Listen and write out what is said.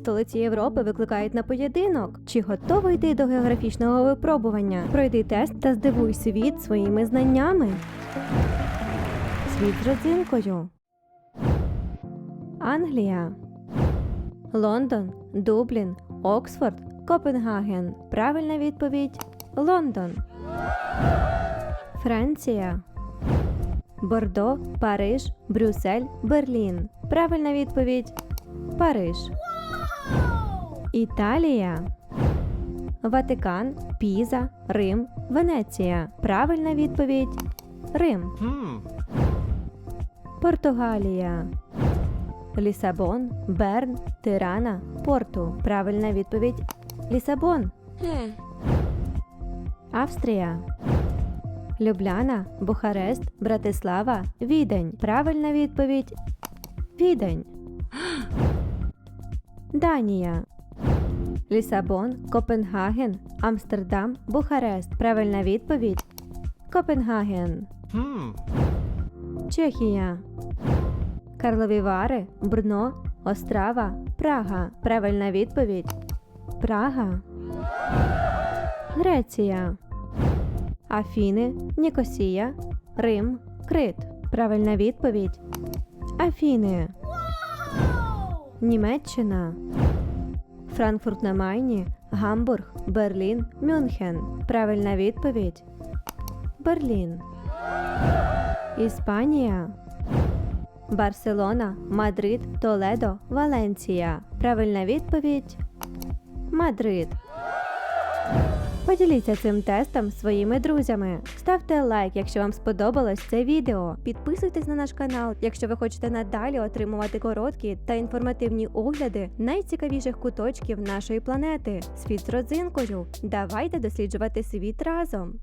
столиці Європи викликають на поєдинок. Чи готовий ти до географічного випробування? Пройди тест та здивуй світ своїми знаннями. Світ з родзинкою. Англія. Лондон, Дублін, Оксфорд, Копенгаген. Правильна відповідь Лондон. Франція. Бордо, Париж, Брюссель, Берлін. Правильна відповідь Париж. Італія. Ватикан, Піза, Рим, Венеція. Правильна відповідь Рим. Hmm. Португалія. Лісабон, Берн, Тирана, Порту. Правильна відповідь Лісабон. Австрія. Любляна, Бухарест, Братислава, Відень. Правильна відповідь Відень. Данія. Лісабон, Копенгаген, Амстердам, Бухарест. Правильна відповідь Копенгаген. Hmm. Чехія. Карлові Вари, Брно, Острава, Прага. Правильна відповідь Прага. Греція. Афіни, Нікосія, Рим, Крит. Правильна відповідь Афіни. Німеччина. Франкфурт на Майні, Гамбург, Берлін, Мюнхен. Правильна відповідь Берлін. Іспанія. Барселона, Мадрид, Толедо, Валенція. Правильна відповідь Мадрид. Поділіться цим тестом своїми друзями. Ставте лайк, якщо вам сподобалось це відео. Підписуйтесь на наш канал, якщо ви хочете надалі отримувати короткі та інформативні огляди найцікавіших куточків нашої планети. Світ з родзинкою. Давайте досліджувати світ разом.